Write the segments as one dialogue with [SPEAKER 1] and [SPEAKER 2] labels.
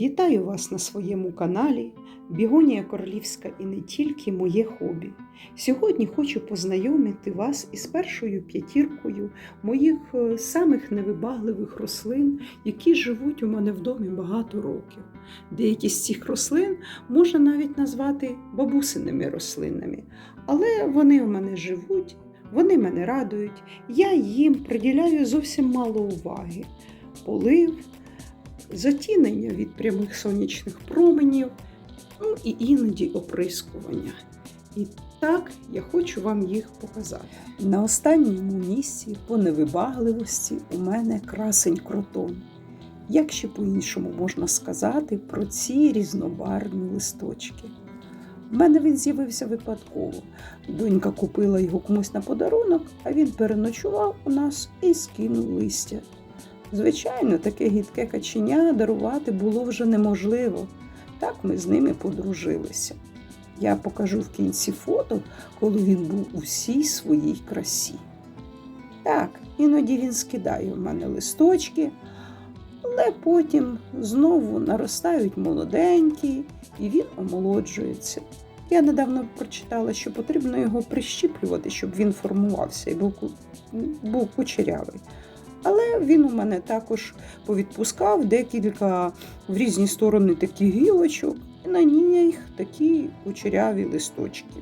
[SPEAKER 1] Вітаю вас на своєму каналі Бігонія Королівська і не тільки моє хобі. Сьогодні хочу познайомити вас із першою п'ятіркою моїх е, самих невибагливих рослин, які живуть у мене в домі багато років. Деякі з цих рослин можна навіть назвати бабусиними рослинами, але вони у мене живуть, вони мене радують, я їм приділяю зовсім мало уваги. Полив, затінення від прямих сонячних променів, ну і іноді оприскування. І так я хочу вам їх показати. На останньому місці по невибагливості у мене красень кротон. Як ще по-іншому можна сказати про ці різнобарвні листочки? У мене він з'явився випадково. Донька купила його комусь на подарунок, а він переночував у нас і скинув листя. Звичайно, таке гідке каченя дарувати було вже неможливо. Так ми з ними подружилися. Я покажу в кінці фото, коли він був у всій своїй красі. Так, іноді він скидає в мене листочки, але потім знову наростають молоденькі, і він омолоджується. Я недавно прочитала, що потрібно його прищіплювати, щоб він формувався і був, був кучерявий. Але він у мене також повідпускав декілька в різні сторони таких гілочок, і на них такі кучеряві листочки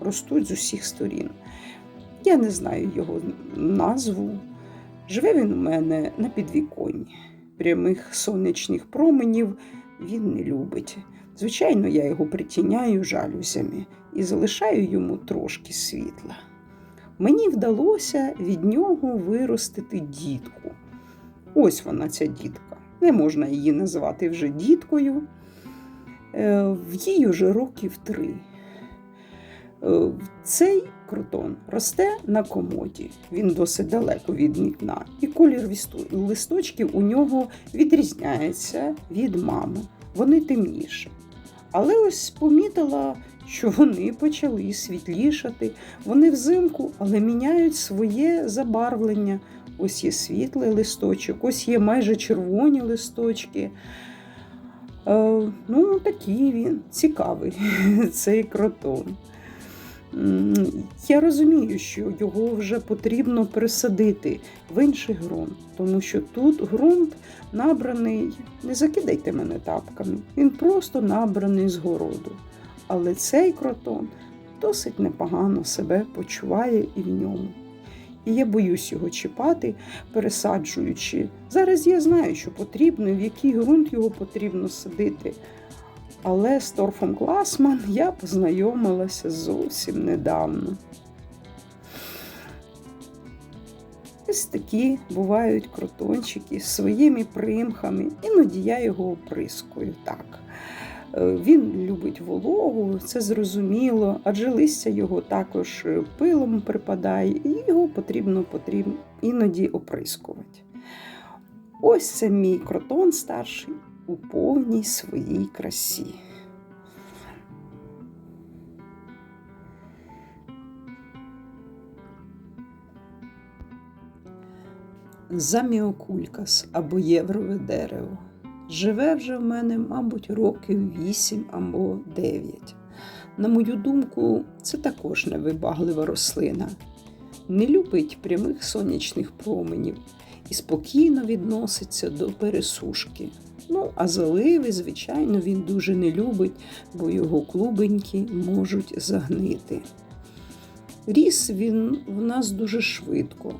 [SPEAKER 1] ростуть з усіх сторін. Я не знаю його назву. Живе він у мене на підвіконні. Прямих сонячних променів він не любить. Звичайно, я його притіняю жалюзями і залишаю йому трошки світла. Мені вдалося від нього виростити дітку. Ось вона, ця дітка. Не можна її називати вже діткою. Е, В їй уже років три. Е, Цей крутон росте на комоді. Він досить далеко від вікна. І колір листочків у нього відрізняється від мами. Вони темніші. Але ось помітила, що вони почали світлішати. Вони взимку, але міняють своє забарвлення. Ось є світлий листочок, ось є майже червоні листочки. Е, ну, такий він цікавий, цей кротон. Я розумію, що його вже потрібно пересадити в інший ґрунт, тому що тут ґрунт набраний, не закидайте мене тапками, він просто набраний з городу. Але цей кротон досить непогано себе почуває і в ньому. І я боюсь його чіпати, пересаджуючи. Зараз я знаю, що потрібно, в який ґрунт його потрібно садити. Але з торфом Гласман я познайомилася зовсім недавно. Ось такі бувають кротончики з своїми примхами. Іноді я його оприскую так. Е, Він любить вологу, це зрозуміло, адже листя його також пилом припадає, і його потрібно, потрібно іноді оприскувати. Ось це мій кротон старший у повній своїй красі. Заміокулькас або єврове дерево. Живе вже в мене, мабуть, років 8 або 9. На мою думку, це також невибаглива рослина. Не любить прямих сонячних променів і спокійно відноситься до пересушки. Ну, а заливи, звичайно, він дуже не любить, бо його клубеньки можуть загнити. Ріс він в нас дуже швидко.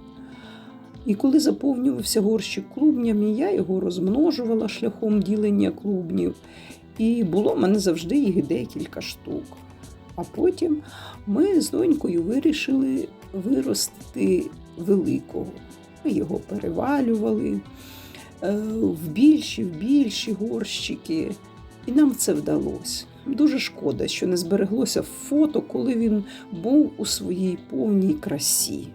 [SPEAKER 1] І коли заповнювався горщик клубнями, я його розмножувала шляхом ділення клубнів. І було в мене завжди їх декілька штук. А потім ми з донькою вирішили виростити великого. Ми його перевалювали в більші, в більші горщики. І нам це вдалося. Дуже шкода, що не збереглося фото, коли він був у своїй повній красі.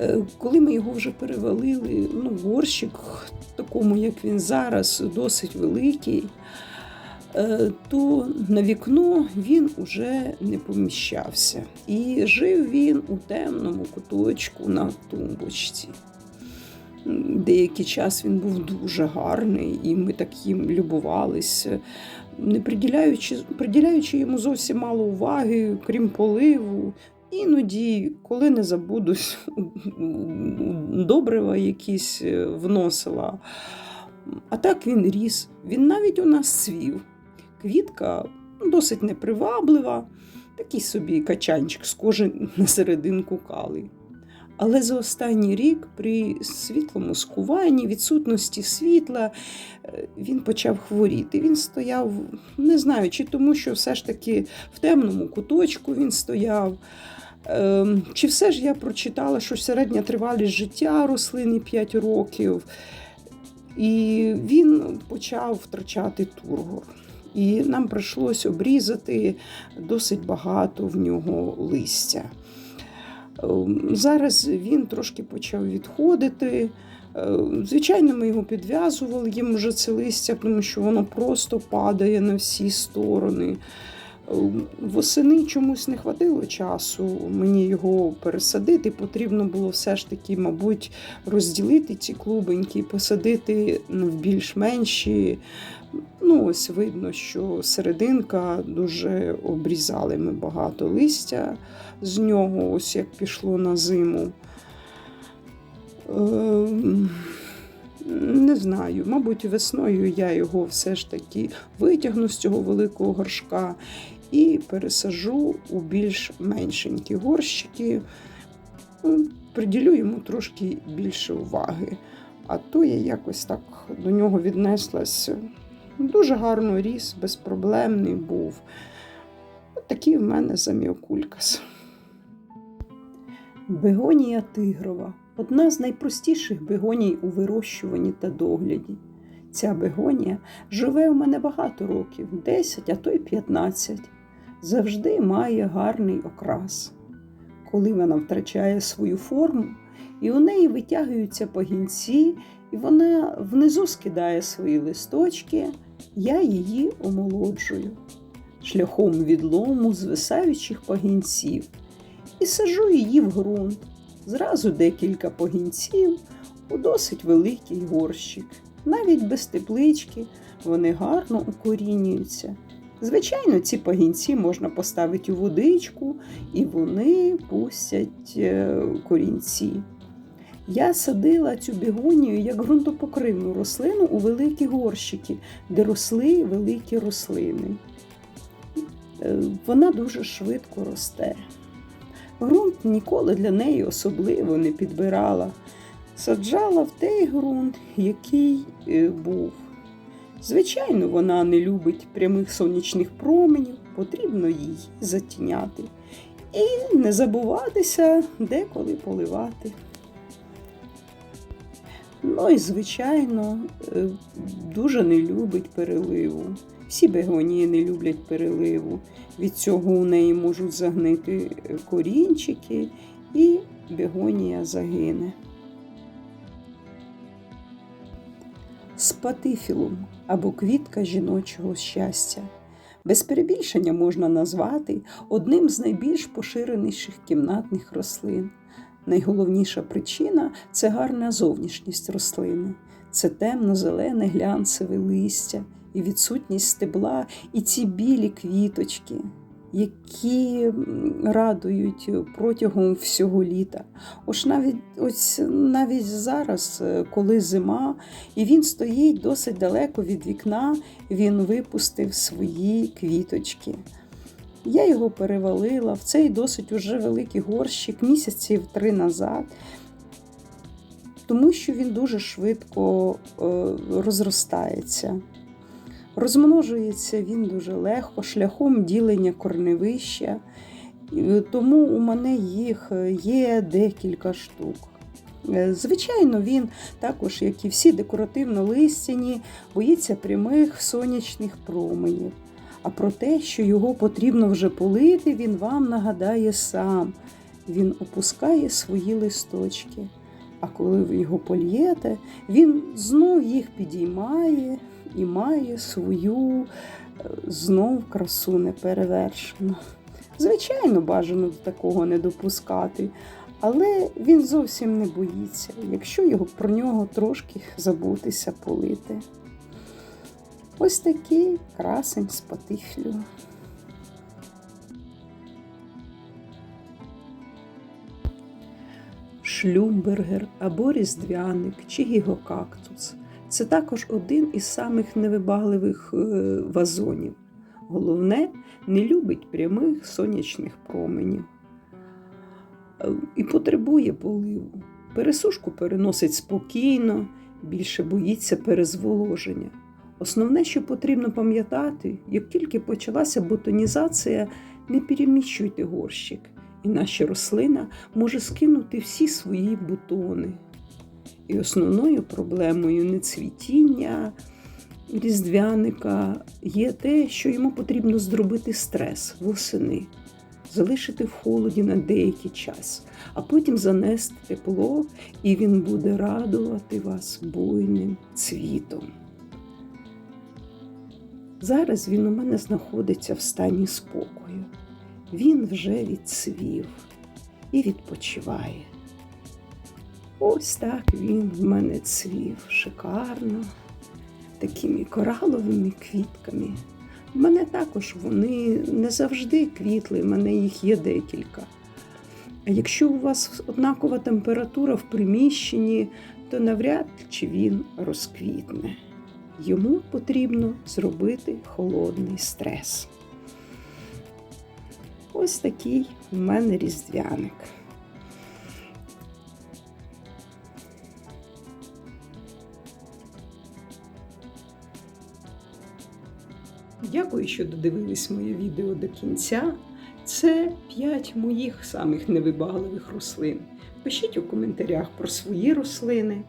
[SPEAKER 1] Е, Коли ми його вже перевалили, ну, горщик, такому, як він зараз, досить великий, е, то на вікно він уже не поміщався. І жив він у темному куточку на тумбочці. Деякий час він був дуже гарний, і ми так їм любувалися, не приділяючи, приділяючи йому зовсім мало уваги, крім поливу. Іноді, коли не забудусь, добрива якісь е, вносила. А так він ріс. Він навіть у нас свів. Квітка досить неприваблива, такий собі качанчик, схожий на серединку кали. Але за останній рік, при світлому скуванні, відсутності світла, е, він почав хворіти. Він стояв, не знаю, чи тому, що все ж таки в темному куточку він стояв. Ем, Чи все ж я прочитала, що середня тривалість життя рослини 5 років, і він почав втрачати тургор. І нам прийшлось обрізати досить багато в нього листя. Ем, Зараз він трошки почав відходити. Е, Звичайно, ми його підв'язували їм вже це листя, тому що воно просто падає на всі сторони. Ем, Восени чомусь не хватило часу мені його пересадити. Потрібно було все ж таки, мабуть, розділити ці клубеньки, посадити в більш менші. Ну, ось видно, що серединка дуже обрізали ми багато листя з нього, ось як пішло на зиму. Ем, Не знаю, мабуть, весною я його все ж таки витягну з цього великого горшка і пересажу у більш меншенькі горщики. Ну, Приділю йому трошки більше уваги. А то я якось так до нього віднеслась. Дуже гарно ріс, безпроблемний був. От такий в мене заміокулькас. Бегонія тигрова одна з найпростіших бегоній у вирощуванні та догляді. Ця бегонія живе у мене багато років 10, а то й 15. Завжди має гарний окрас. Коли вона втрачає свою форму, і у неї витягуються пагінці, і вона внизу скидає свої листочки, я її омолоджую шляхом відлому звисаючих пагінців і сажу її в ґрунт. Зразу декілька пагінців у досить великий горщик. Навіть без теплички вони гарно укорінюються. Звичайно, ці пагінці можна поставити у водичку, і вони пустять е, корінці. Я садила цю бігонію як ґрунтопокривну рослину у великі горщики, де росли великі рослини. Е, Вона дуже швидко росте. Ґрунт ніколи для неї особливо не підбирала. Саджала в той ґрунт, який е, був. Звичайно, вона не любить прямих сонячних променів, потрібно її затіняти. І не забуватися деколи поливати. Ну і, звичайно, е, дуже не любить переливу. Всі бегонії не люблять переливу. Від цього у неї можуть загнити е, корінчики, і бегонія загине. Спатифілум або квітка жіночого щастя. Без перебільшення можна назвати одним з найбільш поширеніших кімнатних рослин. Найголовніша причина це гарна зовнішність рослини, це темно-зелене глянцеве листя і відсутність стебла, і ці білі квіточки, які радують протягом всього літа. Ось навіть, ось навіть зараз, е, коли зима, і він стоїть досить далеко від вікна, він випустив свої квіточки. Я його перевалила в цей досить уже великий горщик місяців три назад, тому що він дуже швидко е, розростається. Розмножується він дуже легко, шляхом ділення корневища, тому у мене їх є декілька штук. Е, Звичайно, він також, як і всі декоративно-листяні, боїться прямих сонячних променів. А про те, що його потрібно вже полити, він вам нагадає сам. Він опускає свої листочки. А коли ви його польєте, він знов їх підіймає і має свою е, знов красу неперевершену. Звичайно, бажано такого не допускати. Але він зовсім не боїться, якщо його про нього трошки забутися полити. Ось такий красень з патифлю. Шлюмбергер або різдвяник чи гігокактус. Це також один із самих невибагливих е, вазонів. Головне, не любить прямих сонячних променів Е, і потребує поливу. Пересушку переносить спокійно, більше боїться перезволоження. Основне, що потрібно пам'ятати, як тільки почалася ботанізація, не переміщуйте горщик, іначе рослина може скинути всі свої бутони. І основною проблемою нецвітіння різдвяника є те, що йому потрібно зробити стрес восени, залишити в холоді на деякий час, а потім занести тепло, і він буде радувати вас буйним цвітом. Зараз він у мене знаходиться в стані спокою. Він вже відцвів і відпочиває. Ось так він в мене цвів шикарно, такими кораловими квітками. В мене також вони не завжди квітли, в мене їх є декілька. А якщо у вас однакова температура в приміщенні, то навряд чи він розквітне. Йому потрібно зробити холодний стрес. Ось такий в мене різдвяник. Дякую, що додивились моє відео до кінця. Це 5 моїх самих невибагливих рослин. Пишіть у коментарях про свої рослини.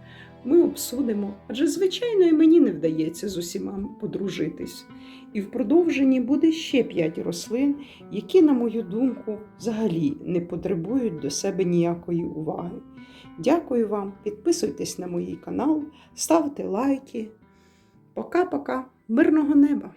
[SPEAKER 1] Ми обсудимо, адже, звичайно, і мені не вдається з усіма подружитись. І в продовженні буде ще 5 рослин, які, на мою думку, взагалі не потребують до себе ніякої уваги. Дякую вам, підписуйтесь на мій канал, ставте лайки. Пока-пока, мирного неба!